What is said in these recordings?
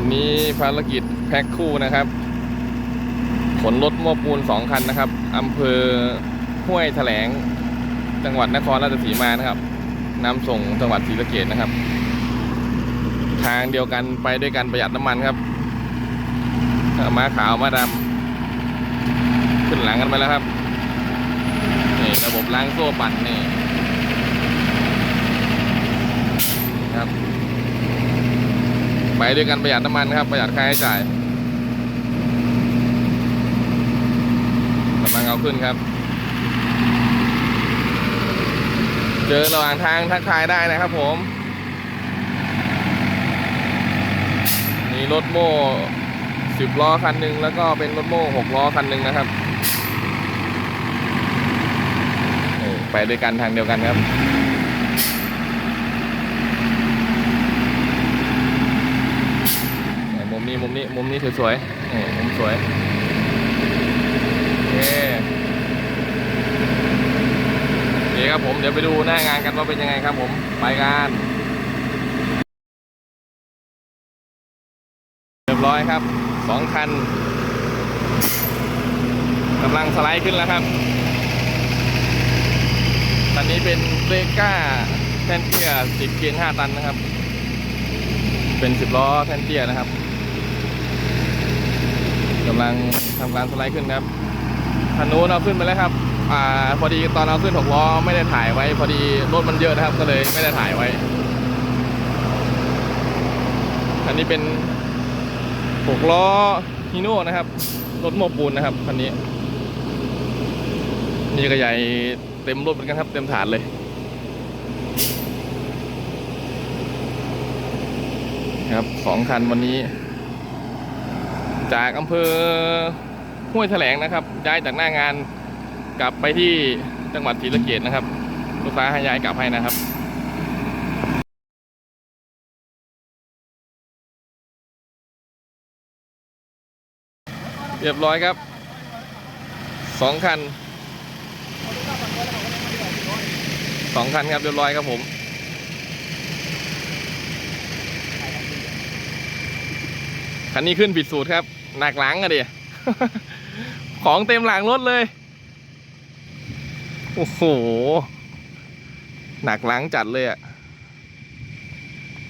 วันนี้ภารกิจแพ็คคู่นะครับ ขนรถโม้ปูนสองคันนะครับอำเภอห้วยแถลง จังหวัดนครราชสีมานะครับนำส่งจังหวัดศรีสะเกษนะครับ ทางเดียวกันไปด้วยกันประหยัดน้ำมันครับมาขาวมาดำขึ้นหลังกันไปแล้วครับนี่ระบบล้างโซ่ปั่นนี่ครับ ไปด้วยกันประหยัดน้ำมันครับประหยัดค่าใช้จ่ายกำลังเอาขึ้นครับ เจอระหว่างทางทักทายได้นะครับผมมีรถโม่สิบล้อคันหนึ่งแล้วก็เป็นรถโม่หกล้อคันหนึ่งนะครับไปด้วยกันทางเดียวกันครับ นี่มุม นี้มุมนี้สวยๆนี่มุมสวยโอเคโอเคครับผมเดี๋ยวไปดูหน้างานกันว่าเป็นยังไงครับผมไปกันเรียบร้อยครับสองคันกำลังสไลด์ขึ้นแล้วครับตอนนี้เป็นเบก้าแท่นเตี้ยติดเกียร์ 5 ตันนะครับ เป็นสิบล้อแท่นเตี้ยนะครับ กำลังทำการสไลด์ขึ้นครับคันนู้นเอาขึ้นไปแล้วครับ อ่า พอดีตอนเอาขึ้นหกล้อไม่ได้ถ่ายไว้ พอดีรถมันเยอะนะครับ ก็เลยไม่ได้ถ่ายไว้คันนี้เป็นหกล้อฮิโน่นะครับ รถโม้ปูนนะครับคันนี้ นี่ก็ใหญ่เต็มรถเหมือนกันครับ เต็มฐานเลยครับสองคันวันนี้ จากอำเภอห้วยแถลงนะครับ ย้ายจากหน้างานกลับไปที่จังหวัดศรีสะเกดนะครับ ลูกค้าให้ย้ายกลับให้นะครับเรียบร้อยครับสองคันสองคันครับเรียบร้อยครับผมคันนี้ขึ้นผิดสูตรครับ หนักหลังอะดิ ของเต็มหลังรถเลย โอ้โห หนักหลังจัดเลยอะ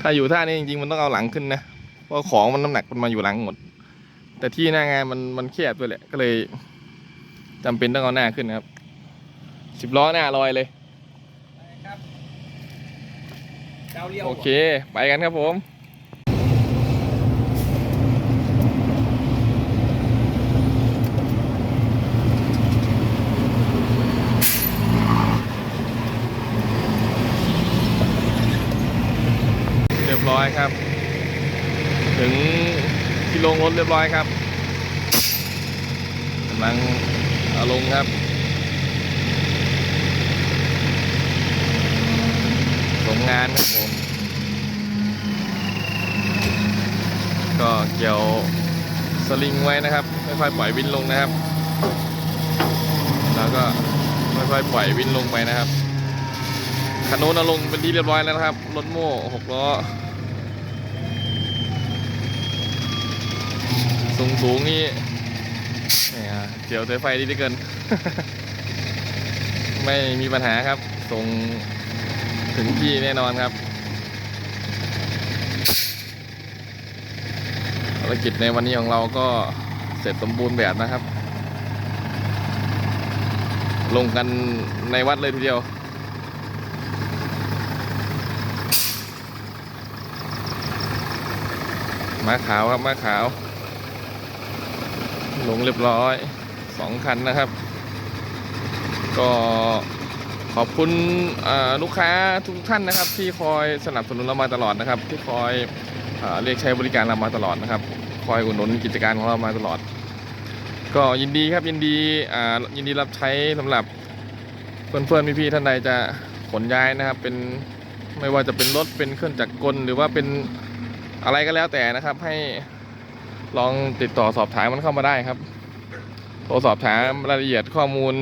ถ้าอยู่ท่านี้จริงๆมันต้องเอาหลังขึ้นนะ เพราะของมันน้ำหนักมันมาอยู่หลังหมด แต่ที่หน้างานมันมันแคบด้วยแหละ ก็เลยจำเป็นต้องเอาหน้าขึ้นนะครับ สิบล้อหน้าลอยเลยเจ้าเลี้ยวโอเค ไปกันครับผม รียบร้อยครับ ถึงที่ลงรถเรียบร้อยครับกำลังเอาลงครับส่งงานครับผม ก็เกี่ยวสลิงไว้นะครับค่อยๆปล่อยวินลงนะครับ แล้วก็ค่อยๆปล่อยวินลงไปนะครับคันโน้นเอาลงเป็นที่เรียบร้อยแล้วนะครับ รถโม่หกล้อ สูงสูงนี่เนี่ยเกี่ยวสายไฟดีเหลือเกิน ไม่มีปัญหาครับ ส่งถึงที่แน่นอนครับภารกิจในวันนี้ของเราก็เสร็จสมบูรณ์แบบนะครับ ลงกันในวัดเลยทีเดียวมาขาวครับมาขาว ลงเรียบร้อยสองคันนะครับ ก็ขอบคุณลูกค้าทุกท่านนะครับ ที่คอยสนับสนุนเรามาตลอดนะครับ ที่คอยอเรียกใช้บริการเรามาตลอดนะครับ คอยอุดหนุนกิจการของเรามาตลอด ก็ยินดีครับยินดียินดีรับใช้สำหรับเพื่อนๆพี่ๆท่านใดจะขนย้ายนะครับ เป็นไม่ว่าจะเป็นรถเป็นเครื่องจักรกลหรือว่าเป็นอะไรก็แล้วแต่นะครับให้ ลองติดต่อสอบถามมันเข้ามาได้ครับโทรสอบถามรายละเอียดข้อมูล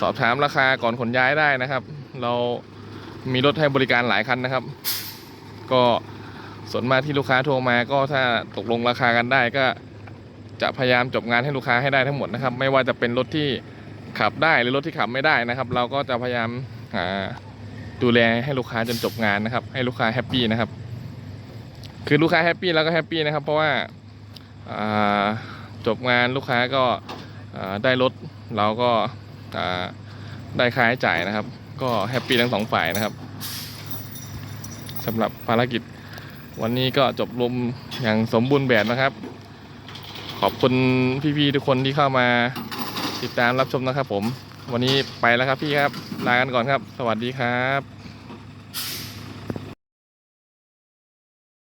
สอบถามราคาก่อนขนย้ายได้นะครับ เรามีรถให้บริการหลายคันนะครับ ก็ส่วนมากที่ลูกค้าโทรมาก็ถ้าตกลงราคากันได้ก็จะพยายามจบงานให้ลูกค้าให้ได้ทั้งหมดนะครับ ไม่ว่าจะเป็นรถที่ขับได้หรือรถที่ขับไม่ได้นะครับ เราก็จะพยายามหาดูแลให้ลูกค้าจนจบงานนะครับ ให้ลูกค้าแฮปปี้นะครับ คือลูกค้าแฮปปี้แล้วก็แฮปปี้นะครับ เพราะว่าอ่า จบงานลูกค้าก็ได้รถเราก็ได้ค่าใช้จ่ายนะครับ ก็แฮปปี้ทั้งสองฝ่ายนะครับสำหรับภารกิจวันนี้ก็จบลงอย่างสมบูรณ์แบบนะครับ ขอบคุณพี่ๆทุกคนที่เข้ามาติดตามรับชมนะครับผม วันนี้ไปแล้วครับพี่ครับ ลากันก่อนครับ สวัสดีครับ